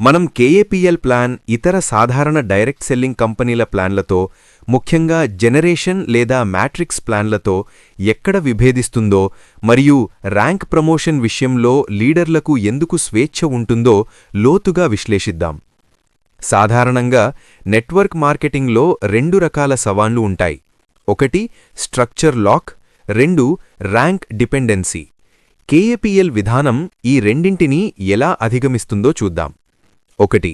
మనం కేఏపీఎల్ ప్లాన్ ఇతర సాధారణ డైరెక్ట్ సెల్లింగ్ కంపెనీల ప్లాన్లతో ముఖ్యంగా జనరేషన్ లేదా మ్యాట్రిక్స్ ప్లాన్లతో ఎక్కడ విభేదిస్తుందో మరియు ర్యాంక్ ప్రమోషన్ విషయంలో లీడర్లకు ఎందుకు స్వేచ్ఛ ఉంటుందో లోతుగా విశ్లేషిద్దాం. సాధారణంగా నెట్వర్క్ మార్కెటింగ్లో రెండు రకాల సవాళ్ళు ఉంటాయి. ఒకటి స్ట్రక్చర్ లాక్ రెండు ర్యాంక్ డిపెండెన్సీ. కేఏపీఎల్ విధానం ఈ రెండింటినీ ఎలా అధిగమిస్తుందో చూద్దాం. ఒకటి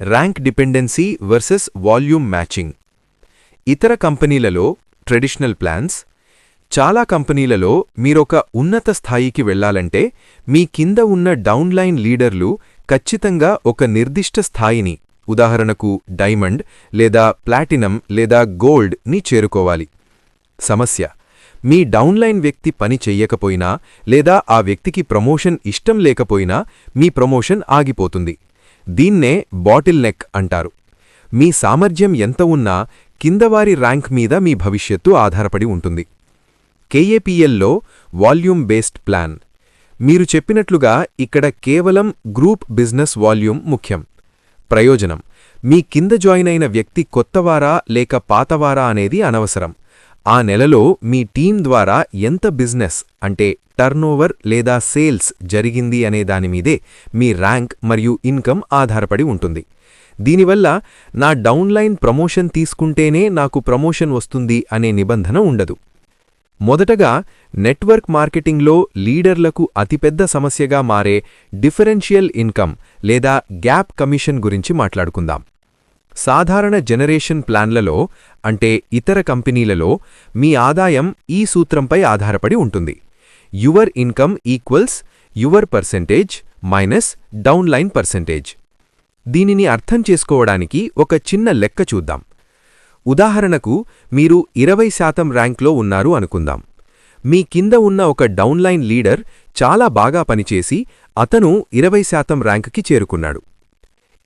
rank dependency versus volume matching. ఇతర కంపెనీలలో ట్రెడిషనల్ ప్లాన్స్ చాలా కంపెనీలలో మీరొక ఉన్నత స్థాయికి వెళ్ళాలంటే మీ కింద ఉన్న డౌన్లైన్ లీడర్లు ఖచ్చితంగా ఒక నిర్దిష్ట స్థాయిని ఉదాహరణకు డైమండ్ లేదా ప్లాటినం లేదా గోల్డ్ని చేరుకోవాలి. సమస్య మీ డౌన్లైన్ వ్యక్తి పని చెయ్యకపోయినా లేదా ఆ వ్యక్తికి ప్రమోషన్ ఇష్టం లేకపోయినా మీ ప్రమోషన్ ఆగిపోతుంది. దీన్నే బాటిల్ నెక్ అంటారు. మీ సామర్థ్యం ఎంత ఉన్నా కిందవారి ర్యాంక్ మీద మీ భవిష్యత్తు ఆధారపడి ఉంటుంది. కేఏపీఎల్లో వాల్యూమ్ బేస్డ్ ప్లాన్. మీరు చెప్పినట్లుగా ఇక్కడ కేవలం గ్రూప్ బిజినెస్ వాల్యూమ్ ముఖ్యం. ప్రయోజనం. మీ కింద జాయిన్ అయిన వ్యక్తి కొత్తవారా లేక పాతవారా అనేది అనవసరం. ఆ నెలలో మీ టీం ద్వారా ఎంత బిజినెస్ అంటే టర్నోవర్ లేదా సేల్స్ జరిగింది అనే దానిమీదే మీ ర్యాంక్ మరియు ఇన్కమ్ ఆధారపడి ఉంటుంది. దీనివల్ల నా డౌన్లైన్ ప్రమోషన్ తీసుకుంటేనే నాకు ప్రమోషన్ వస్తుంది అనే నిబంధన ఉండదు. మొదటగా నెట్వర్క్ మార్కెటింగ్లో లీడర్లకు అతిపెద్ద సమస్యగా మారే డిఫరెన్షియల్ ఇన్కమ్ లేదా గ్యాప్ కమిషన్ గురించి మాట్లాడుకుందాం. సాధారణ జనరేషన్ ప్లాన్లలో అంటే ఇతర కంపెనీలలో మీ ఆదాయం ఈ సూత్రంపై ఆధారపడి ఉంటుంది. Your income equals your percentage minus downline percentage. దీనిని అర్థం చేసుకోవడానికి ఒక చిన్న లెక్క చూద్దాం. ఉదాహరణకు మీరు ఇరవై శాతం ర్యాంక్లో ఉన్నారు అనుకుందాం. మీ కింద ఉన్న ఒక డౌన్లైన్ లీడర్ చాలా బాగా పనిచేసి అతను ఇరవై శాతం ర్యాంక్కి చేరుకున్నాడు.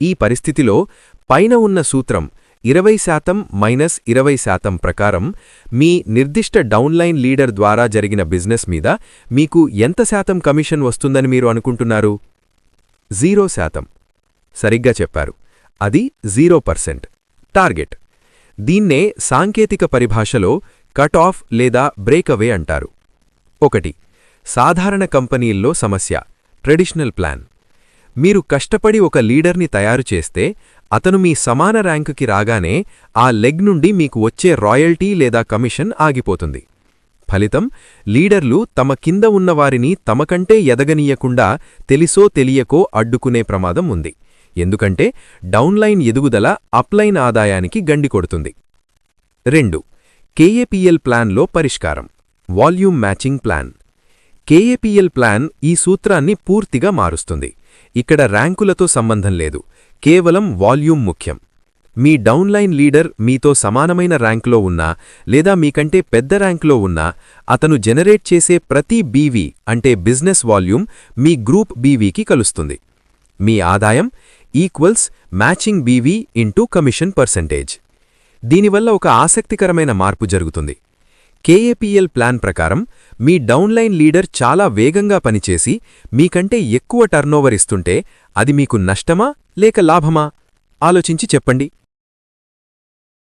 ఈ పరిస్థితిలో పైన ఉన్న సూత్రం ఇరవై శాతం మైనస్ ఇరవై శాతం ప్రకారం మీ నిర్దిష్ట డౌన్లైన్ లీడర్ ద్వారా జరిగిన బిజినెస్ మీద మీకు ఎంత శాతం కమిషన్ వస్తుందని మీరు అనుకుంటున్నారు? జీరో శాతం. సరిగ్గా చెప్పారు. అది జీరో పర్సెంట్. టార్గెట్. దీన్నే సాంకేతిక పరిభాషలో కట్ ఆఫ్ లేదా బ్రేకవే అంటారు. ఒకటి. సాధారణ కంపెనీల్లో సమస్య. Traditional plan. మీరు కష్టపడి ఒక లీడర్ని తయారు చేస్తే అతను మీ సమాన ర్యాంకుకి రాగానే ఆ లెగ్ నుండి మీకు వచ్చే రాయల్టీ లేదా కమిషన్ ఆగిపోతుంది. ఫలితం లీడర్లు తమ కింద ఉన్నవారిని తమకంటే ఎదగనీయకుండా తెలిసో తెలియకో అడ్డుకునే ప్రమాదం ఉంది. ఎందుకంటే డౌన్లైన్ ఎదుగుదల అప్లైన్ ఆదాయానికి గండి కొడుతుంది. రెండు కేఏపిఎల్ ప్లాన్లో పరిష్కారం. Volume matching plan. KAPL plan ఈ సూత్రాన్ని పూర్తిగా మారుస్తుంది. ఇక్కడ ర్యాంకులతో సంబంధం లేదు. కేవలం వాల్యూమ్ ముఖ్యం. మీ డౌన్లైన్ లీడర్ మీతో సమానమైన ర్యాంకులో ఉన్నా లేదా మీకంటే పెద్ద ర్యాంకులో ఉన్నా అతను జనరేట్ చేసే ప్రతి బీవీ అంటే బిజినెస్ వాల్యూమ్ మీ గ్రూప్ బీవీకి కలుస్తుంది. మీ ఆదాయం equals matching BV into commission percentage. దీనివల్ల ఒక ఆసక్తికరమైన మార్పు జరుగుతుంది. కేఏపీఎల్ ప్లాన్ ప్రకారం మీ డౌన్లైన్ లీడర్ చాలా వేగంగా పనిచేసి మీకంటే ఎక్కువ టర్నోవర్ ఇస్తుంటే అది మీకు నష్టమా లేక లాభమా? ఆలోచించి చెప్పండి.